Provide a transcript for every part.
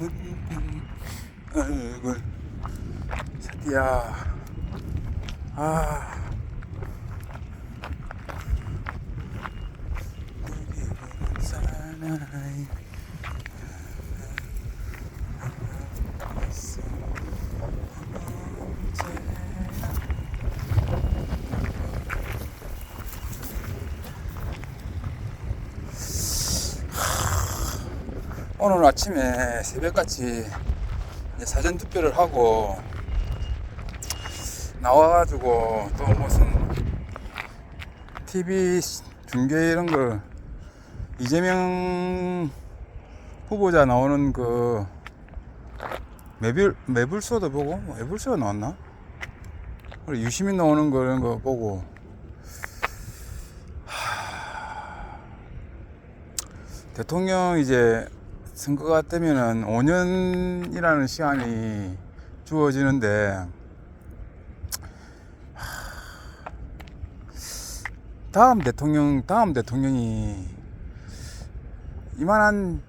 웃는 얼굴 사디야 아 그리운 사나이 있어 언제나 오늘 아침에 새벽같이 사전 투표를 하고 나와가지고 또 무슨 TV 중계 이런 걸 이재명 후보자 나오는 그 매불 매불쇼도 보고 뭐 매불쇼가 나왔나? 그리고 유시민 나오는 거 이런 거 보고 하... 대통령 이제 선거가 되면은 5년이라는 시간이 주어지는데 하, 다음 대통령 다음 대통령이 이만한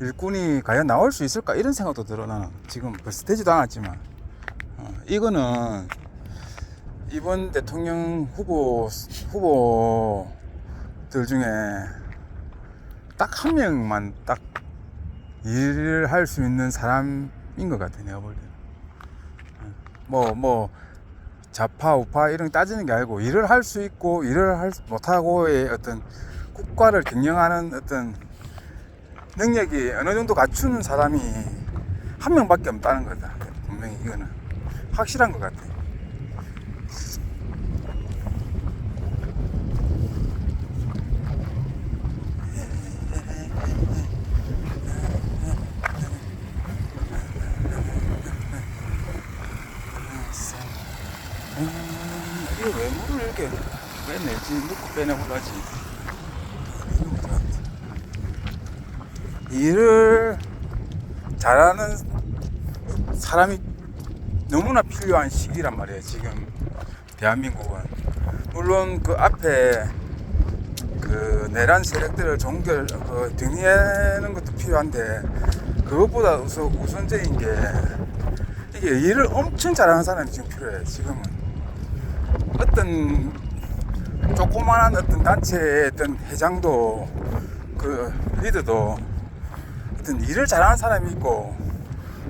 일꾼이 과연 나올 수 있을까? 이런 생각도 들어 나는. 지금 벌써 되지도 않았지만. 어, 이거는 이번 대통령 후보 후보들 중에 딱 한 명만 딱 일을 할 수 있는 사람인 것 같아 내가 볼 때는. 뭐뭐 좌파 우파 이런 거 따지는 게 아니고 일을 할 수 있고 일을 할 못하고의 어떤 국가를 경영하는 어떤 능력이 어느 정도 갖추는 사람이 한 명밖에 없다는 거다. 분명히 이거는 확실한 것 같아 음, 이거 왜 물을 이렇게 빼내지? 넣고 빼내고 가지. 일을 잘하는 사람이 너무나 필요한 시기란 말이에요, 지금 대한민국은. 물론 그 앞에 그 내란 세력들을 종결, 그 정리하는 것도 필요한데 그것보다 우선, 우선적인 게 이게 일을 엄청 잘하는 사람이 지금 필요해, 지금은. 어떤 조그만한 어떤 단체의 어떤 회장도 그 리더도 어떤 일을 잘하는 사람이 있고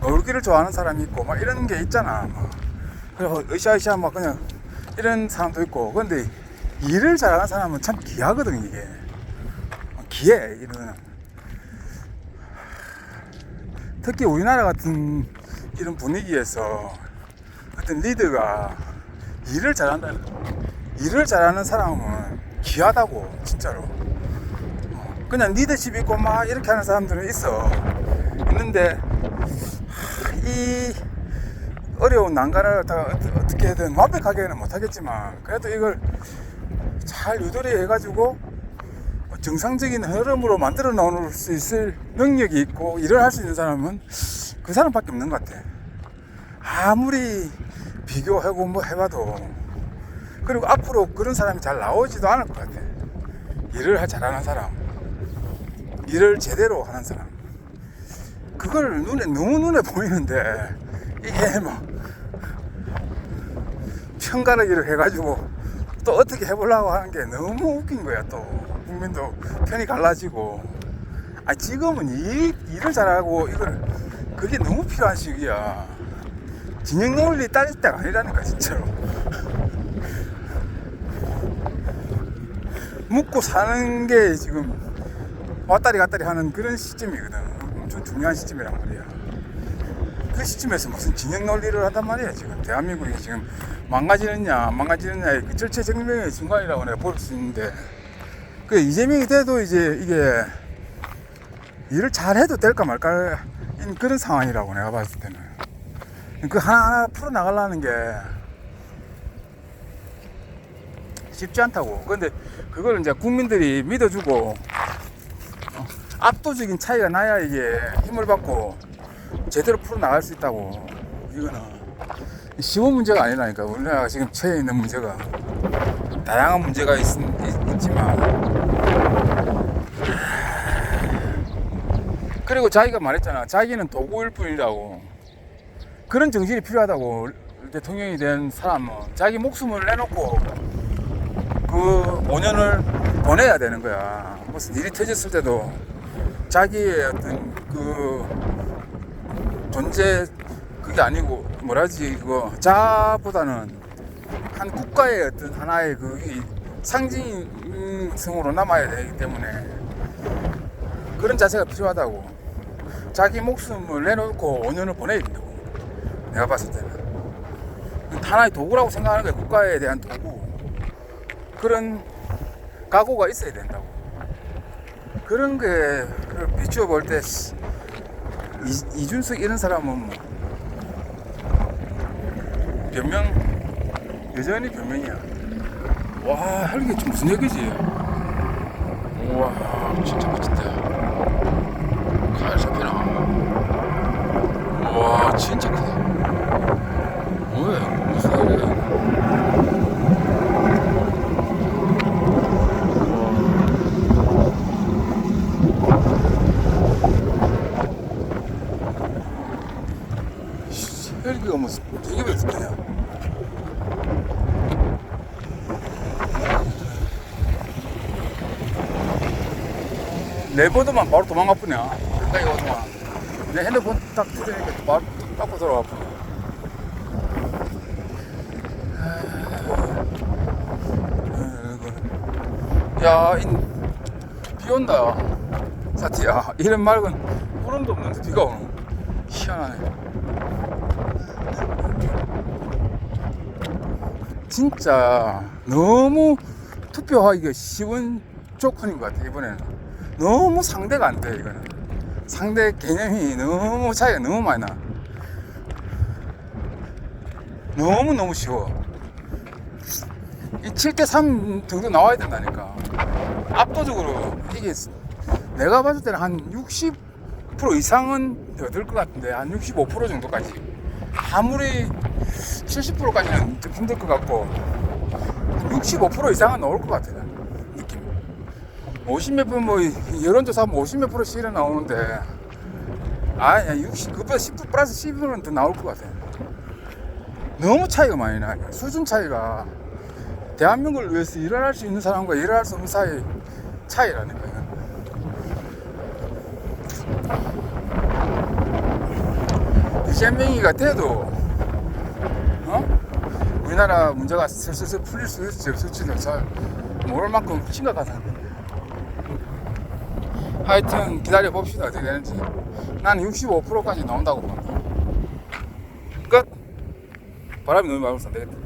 놀기를 좋아하는 사람이 있고 막 이런 게 있잖아. 막. 그리고 으쌰으쌰 막 그냥 이런 사람도 있고 근데 일을 잘하는 사람은 참 귀하거든 이게 귀해 이런 특히 우리나라 같은 이런 분위기에서 어떤 리더가 일을 잘한다. 일을 잘하는 사람은 귀하다고 진짜로. 어, 그냥 리더십 있고 막 이렇게 하는 사람들은 있어. 있는데 하, 이 어려운 난관을 다 어떠- 어떻게든 완벽하게는 못하겠지만 그래도 이걸 잘 유도리 해가지고 정상적인 흐름으로 만들어 놓을 수 있을 능력이 있고 일을 할 수 있는 사람은 그 사람밖에 없는 것 같아. 아무리 비교하고 뭐 해봐도 그리고 앞으로 그런 사람이 잘 나오지도 않을 것 같아. 일을 할- 잘하는 사람, 일을 제대로 하는 사람. 그걸 눈에 너무 눈에 보이는데 이게 뭐 편가르기를 해가지고 또 어떻게 해보려고 하는 게 너무 웃긴 거야 또 국민도 편이 갈라지고 아 지금은 이 일을 잘하고 이걸 그게 너무 필요한 시기야 진영 논리 따질 때가 아니라니까 진짜로. 묵고 사는 게 지금 왔다리 갔다리 하는 그런 시점이거든. 엄청 중요한 시점이란 말이야. 그 시점에서 무슨 진영 논리를 한단 말이야 지금. 대한민국이 지금 망가지느냐 안 망가지느냐의 그 절체정명의 순간이라고 내가 볼 수 있는데. 그 이재명이 돼도 이제 이게 일을 잘해도 될까 말까인 그런 상황이라고 내가 봤을 때는 그 하나하나 풀어나가려는 게 쉽지 않다고. 근데 그걸 이제 국민들이 믿어주고 어, 압도적인 차이가 나야 이게 힘을 받고 제대로 풀어나갈 수 있다고. 이거는 쉬운 문제가 아니라니까. 우리나라가 지금 처해 있는 문제가. 다양한 문제가 있, 지만. 그리고 자기가 말했잖아. 자기는 도구일 뿐이라고 그런 정신이 필요하다고 대통령이 된 사람은 자기 목숨을 내놓고 그 5년을 보내야 되는 거야. 무슨 일이 터졌을 때도 자기의 어떤 그 존재 그게 아니고 뭐라지 그거. 자보다는 한 국가의 어떤 하나의 그이 상징성으로 남아야 되기 때문에 그런 자세가 필요하다고 자기 목숨을 내놓고 5년을 보내야 된다고 내가 봤을 때는. 하나의 도구라고 생각하는 거야 국가에 대한 도구. 그런 각오가 있어야 된다고. 그런 게 비추어 볼 때 이준석 이런 사람은 뭐 변명 여전히 변명이야. 와 헬기 좀 무슨 얘기지? 우와 진짜 멋진다. 가을 잡히나? 우와 진짜 크다 뭐야 무슨 일이야 헬기가 뭐 되게 멋있다 내보드만 바로 도망가 뿌냐 가까이 오더만 내 핸드폰 딱 뜯으니까 바로 탁 닦고 들어와 뿌냐 야, 이, 비 온다. 사티야. 이런 맑은 구름도 없는데 비가 오는. 희한하네. 진짜 너무 투표하기가 쉬운 조건인 것 같아, 이번에는. 너무 상대가 안 돼, 이거는. 상대 개념이 너무 차이가 너무 많이 나. 너무 너무 쉬워. 이 7대3 정도 나와야 된다니까. 압도적으로 이게 내가 봤을 때는 한 60% 이상은 더 들 것 같은데 한 65% 정도까지 아무리 70%까지는 좀 힘들 것 같고 65% 이상은 나올 것 같아 난 느낌 50몇 프뭐 여론조사 하면 50몇 프로씩은 나오는데 아니 60 그보다 10% 플러스 10%는 더 나올 것 같아 너무 차이가 많이 나 수준 차이가 대한민국을 위해서 일어날 수 있는 사람과 일어날 수 없는 사이 차이라는 거예요. 이재명이가 돼도 어? 우리나라 문제가 슬슬 풀릴 수 있을지 없을지는 잘 모를 만큼 상태입니다. 하여튼 기다려 봅시다 어떻게 되는지. 난 65%까지 나온다고 봐. 끝. 바람이 너무 많아서 안 되겠다.